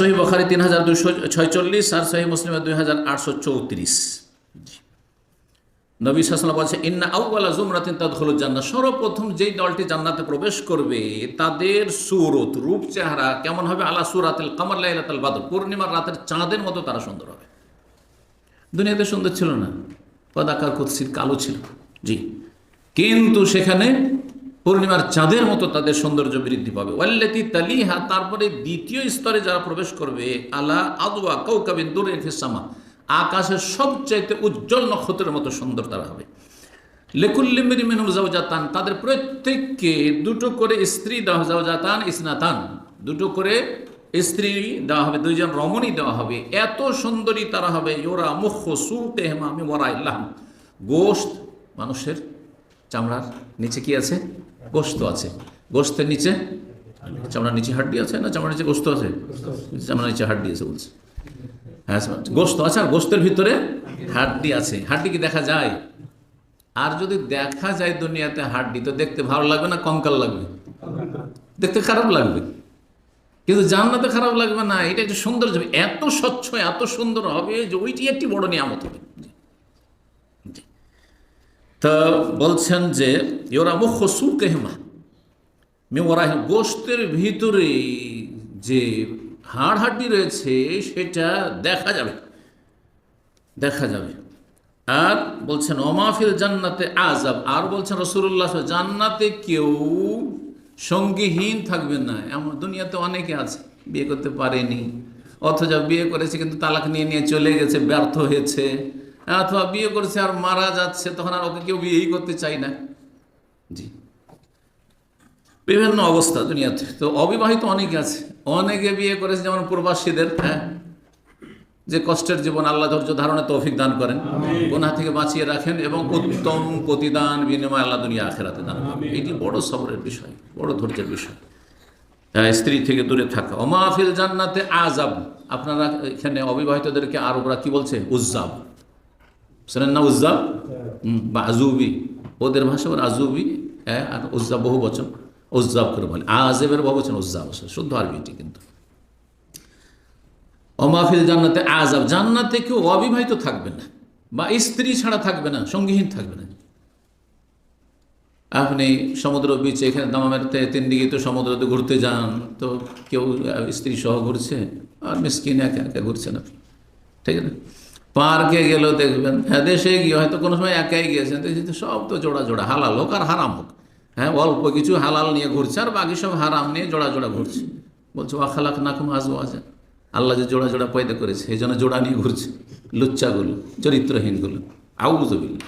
সহি বখারি তিন হাজার দুশো ছয়চল্লিশ আর সহি মুসলিমের দুই হাজার আটশো চৌত্রিশ। নবী সাসলা বলছে ইন্না আউ্লা জুমরাতিন তাদখলুল জান্নাত সর্বপ্রথম যেই দলটি জান্নাতে প্রবেশ করবে, তাদের সুরত, রূপ চেহারা কেমন হবে? আলা সুরাতিল কামার, লাইলাতাল বাদর। পূর্ণিমার রাতের চাঁদের মতো তারা সুন্দর হবে। দুনিয়াতে সুন্দর ছিল না। পদাকার কুৎসির কালো ছিল। জি। কিন্তু সেখানে পূর্ণিমার চাঁদের মতো তাদের সৌন্দর্য বৃদ্ধি পাবে। ওয়াল্লেতি তালিহা, তারপরে দ্বিতীয় স্তরে যারা প্রবেশ করবে, আলা আদুয়া কৌকাবিন দূরে ফিসামা আকাশের সবচাইতে উজ্জ্বল নক্ষত্রের মতো সুন্দর তারা হবে। লেকুল্লিমির মেনুল জাউজাতান তাদের প্রত্যেককে দুটো করে স্ত্রী দেওয়া জাউজাতান ইসনাতান। দুটো করে স্ত্রী দেওয়া হবে, দুইজন রমণী দেওয়া হবে। এত সুন্দরী তারা হবে ইয়োরা মুখ সু তেহমা আমি মরা ইল্লাম গোস্ত মানুষের চামড়ার নিচে কি আছে? গোস্ত আছে। গোস্তের নিচে চামড়ার নিচে হাড্ডি আছে না চামড়ার নিচে গোস্ত আছে? চামড়ার নিচে হাড্ডি আছে বলছে। হ্যাঁ গোস্ত আছে আর গোস্তের ভিতরে হাড্ডি আছে। হাড্ডি কি দেখা যায়? আর যদি দেখা যায় দুনিয়াতে হাড্ডি, তো দেখতে ভালো লাগবে না কঙ্কাল লাগবে? দেখতে খারাপ লাগবে। কিন্তু জান্নাতে খারাপ লাগবে না। এটা একটু সুন্দর যাবে এত স্বচ্ছ, এত সুন্দর হবে যে ওইটি একটি বড় নিয়ামত হবে। তা বলছেন যে, ইওরা মুখ সুকেহমা ওরা গোস্তের ভিতরে যে হাড় হাড্ডি রয়েছে, সেটা দেখা যাবে। দেখা যাবে। আর বলছেন অমাফিল জান্নাতে আজাব আর বলছেন রসুল্লাহ জান্নাতে কেউ সঙ্গীহীন থাকবে না। এমন দুনিয়াতে অনেকে আছে, বিয়ে করতে পারেনি। অথচ বিয়ে করেছে, কিন্তু তালাক নিয়ে নিয়ে চলে গেছে, ব্যর্থ হয়েছে। অথবা বিয়ে করেছে আর মারা যাচ্ছে তখন আর ওকে কেউ বিয়েই করতে চায় না। জি। বিভিন্ন অবস্থা দুনিয়াতে। তো অবিবাহিত অনেকে আছে। অনেকে বিয়ে করেছে যেমন প্রবাসীদের হ্যাঁ? যে কষ্টের জীবন আল্লাহ ধৈর্য ধারণে তৌফিক দান করেন। গোনা থেকে বাঁচিয়ে রাখেন এবং উত্তম প্রতিদান বিনিময় আল্লাহ দুনিয়া আখেরাতে দান করেন। এটি বড় সবরের বিষয় বড় ধৈর্যের বিষয়। হ্যাঁ, স্ত্রী থেকে দূরে থাকা। অমাফিল জান্নাতে আজাব আপনারা এখানে অবিবাহিতদেরকে আরবরা কি বলছে? উজ্জাব। শোনেন না উজ্জাব হুম, বা আজুবি ওদের ভাষা ওর আজুবি হ্যাঁ, আর উজ্জাব বহু বচন উজ্জাব করে বলে আজেবের বহু বচন উজ্জাব শুদ্ধ আরবিটি কিন্তু অমাফিল জান্নাতে আজাব জান্নাতে কেউ অবিবাহিত থাকবে না বা স্ত্রী ছাড়া থাকবে না সঙ্গীহীন থাকবে না আপনি সমুদ্র বিচে এখানে দামামের তিন দিকে তো সমুদ্রতে ঘুরতে যান তো কেউ স্ত্রী সহ ঘুরছে আর মিসকিন একা একা ঘুরছেন আপনি ঠিক আছে পার্কে গেলেও দেখবেন। হ্যাঁ দেশে গিয়ে হয়তো কোনো সময় একাই গিয়েছেন দেখছি সব তো জোড়া জোড়া, হালাল হোক আর হারাম হোক। হ্যাঁ অল্প কিছু হালাল নিয়ে ঘুরছে আর বাকি সব হারাম নিয়ে জোড়া জোড়া ঘুরছে। বলছে ওয়াখালাক নাকুম আজও আছে আল্লাহ যে জোড়া জোড়া পয়দা করেছে সেই জন্য জোড়া নিয়ে ঘুরছে। লুচ্চাগুলো, চরিত্রহীনগুলো। আউজবিল্লা